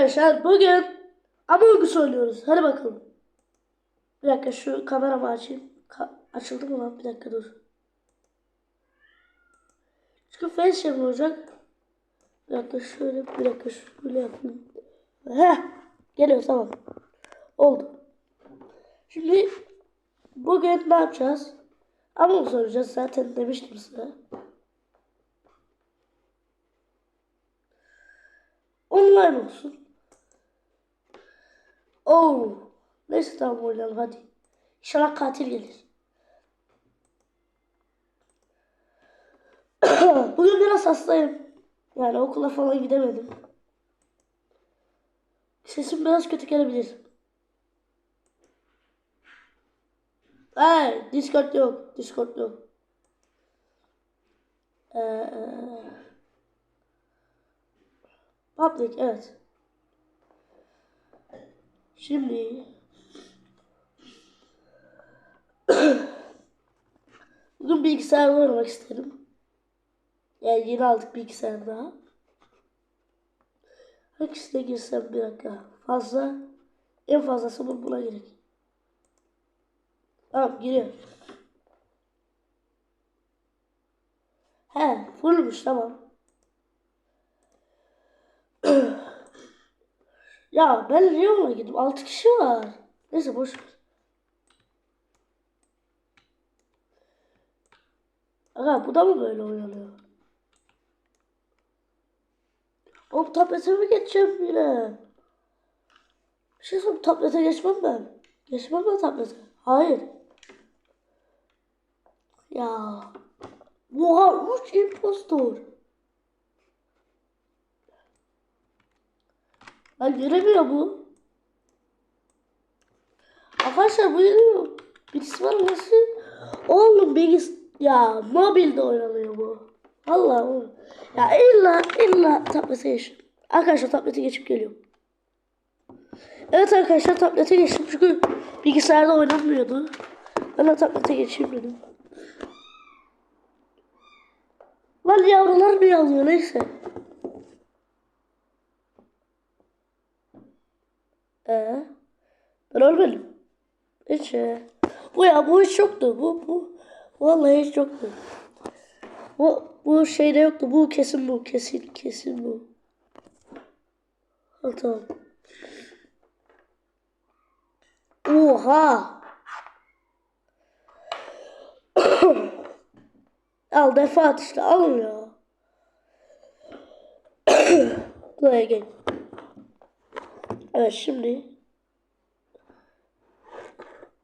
Arkadaşlar bugün Among Us oynuyoruz. Hadi bakalım. Bir dakika şu kameramı açayım. Ka- açıldı mı lan? Bir dakika dur. Çünkü facecam olacak. Bir dakika şöyle bir dakika şöyle yapayım. Heh. Geliyor tamam. Oldu. Şimdi bugün ne yapacağız? Among Us oynayacağız zaten demiştim size. Online olsun. Oo. Neyse tamam oynayalım hadi. İnşallah katil gelir. Bugün biraz hastayım. Yani okula falan gidemedim. Sesim biraz kötü gelebilir. Hayır, Discord yok. Discord yok. Ee, public, evet. Şimdi bugün bilgisayar oynamak istedim. Yani yeni aldık bilgisayar daha. Hangisine girsem bir dakika. Fazla. En fazlası bu buna gerek. Tamam giriyor. He fullmuş tamam. Ya ben Lyon'a gittim. 6 kişi var. Neyse boş ver. Aga bu da mı böyle oynanıyor? Oğlum tablete mi geçeceğim yine? Bir şey söyleyeyim tablete geçmem ben. Geçmem ben tablete. Hayır. Ya. Oha 3 impostor. Lan göremiyor bu. Arkadaşlar bu yürüyor. Birisi var nasıl? Oğlum bilgis ya mobilde oynanıyor bu. Allah oğlum. Ya illa illa tablete geçin. Arkadaşlar tablete geçip geliyorum. Evet arkadaşlar tablete geçtim çünkü bilgisayarda oynanmıyordu. Ben de tablete geçeyim dedim. Lan yavrular bir alıyor neyse. Ee, ben ölmedim. E, Bu ya bu hiç yoktu. Bu bu. Vallahi hiç yoktu. Bu bu şeyde yoktu. Bu kesin bu. Kesin kesin bu. Ha, tamam. Oha. al defat işte al ya. Play again. Evet şimdi.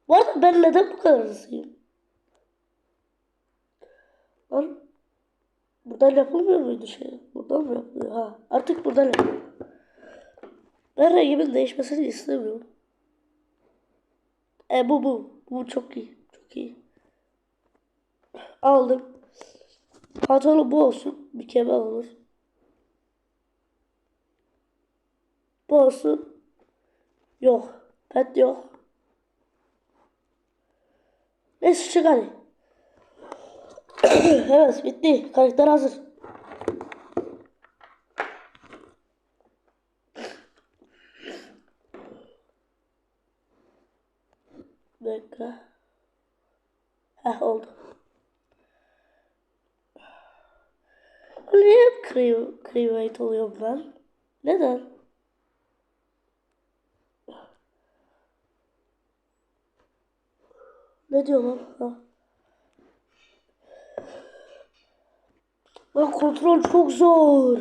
Bu arada ben neden bu kadar hızlıyım? Lan buradan yapılmıyor muydu şey? Buradan mı yapılıyor? Ha artık buradan yapılıyor. Ben rengimin değişmesini istemiyorum. E bu bu. Bu çok iyi. Çok iyi. Aldım. Pantolon bu olsun. Bir kemer olur. Bu olsun. Yok. Pet yok. Neyse çık hadi. evet bitti. Karakter hazır. Bekle. Heh oldu. Niye hep create oluyorum ben? Neden? Ne diyor lan? Ha. Lan kontrol çok zor.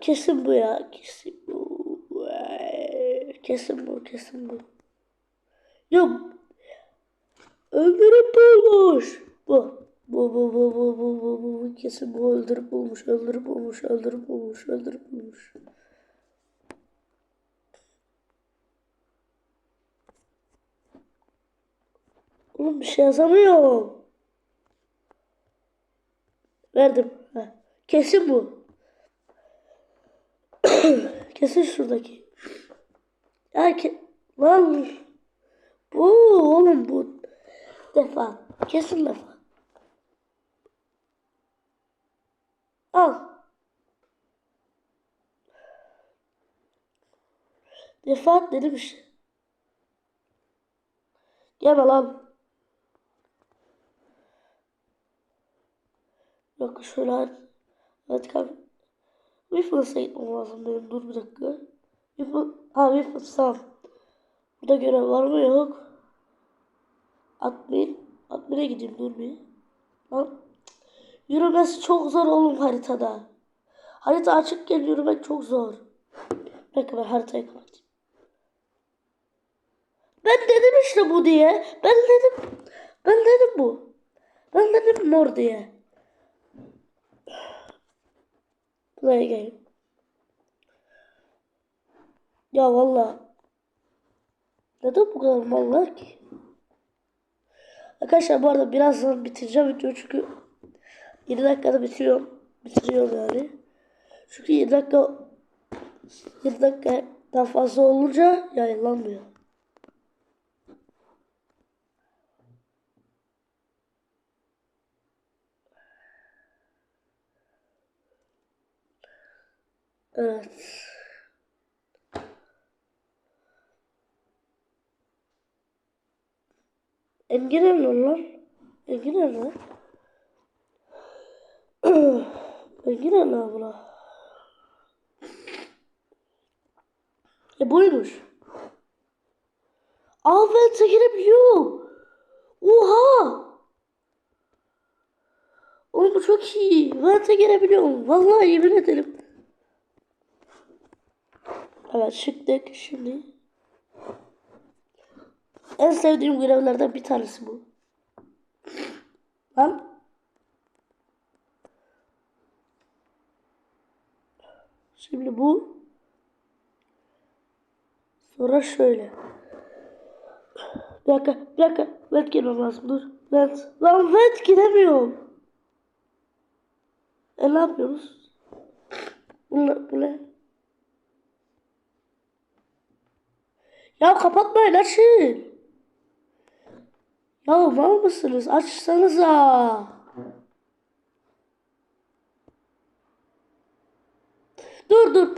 Kesin bu ya. Kesin bu. Kesin bu. Kesin bu. Yok. Öldürüp bulmuş. Bu. Bu bu bu bu bu bu bu bu kesin bu öldürüp bulmuş öldürüp bulmuş öldürüp bulmuş öldürüp bulmuş. Oğlum bir şey yazamıyorum. Verdim. Heh. Kesin bu. Kesin şuradaki. Ya ke lan bu oğlum bu defa kesin defa. Al. Defaat dedim işte. Gelme lan. Yok şöyle. Evet kanka. Wiffles'a gitmem lazım benim. Dur bir dakika. Wiffles. Ha Wiffles tamam. Burada görev var mı yok. Admin. Admin'e gideyim dur bir. Lan. Yürümesi çok zor oğlum haritada. Harita açıkken yürümek çok zor. Dakika ben haritayı kapatayım. Ben dedim işte bu diye. Ben dedim. Ben dedim bu. Ben dedim mor diye. Play game. Ya valla. Neden bu kadar mallar ki? Arkadaşlar bu arada birazdan bitireceğim videoyu çünkü 7 dakikada bitiriyorum. Bitiriyorum yani. Çünkü 7 dakika 7 dakika daha fazla olunca yayınlanmıyor. Evet. Engin nerede lan? Engin nerede? Engin nerede abla? E buymuş. Aa ben çekilebiliyorum. Oha! Oğlum bu çok iyi. Ben çekilebiliyorum. Vallahi yemin ederim. Evet çıktık şimdi. En sevdiğim görevlerden bir tanesi bu. Lan. Şimdi bu. Sonra şöyle. Bir dakika, bir dakika. Vent girmem lazım. Dur. Vent. Lan vent giremiyorum. E ne yapıyoruz? Bu ne? Bu ne? Ya kapatmayın açın. Ya mal mısınız? Açsanıza. Dur dur.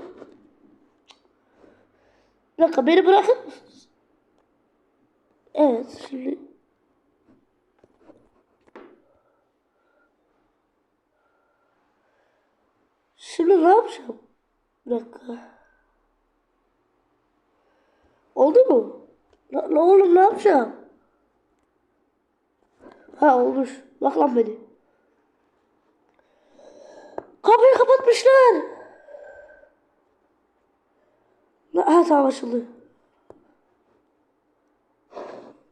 Bir dakika beni bırakın. Evet şimdi. Şimdi ne yapacağım? Bir dakika. Oğlum ne yapacağım? Ha olmuş. Bak lan beni. Kapıyı kapatmışlar. La, ha tamam açıldı.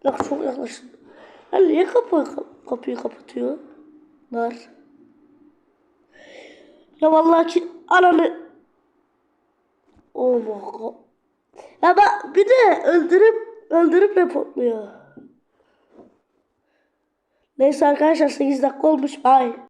Bak çok yaklaştım. Ya niye kapı, kapıyı kapatıyor? Var. Ya vallahi ki ananı. Oh my god. Ya bak bir de öldürüp öldürüp reportluyor. Neyse arkadaşlar 8 dakika olmuş. Bye.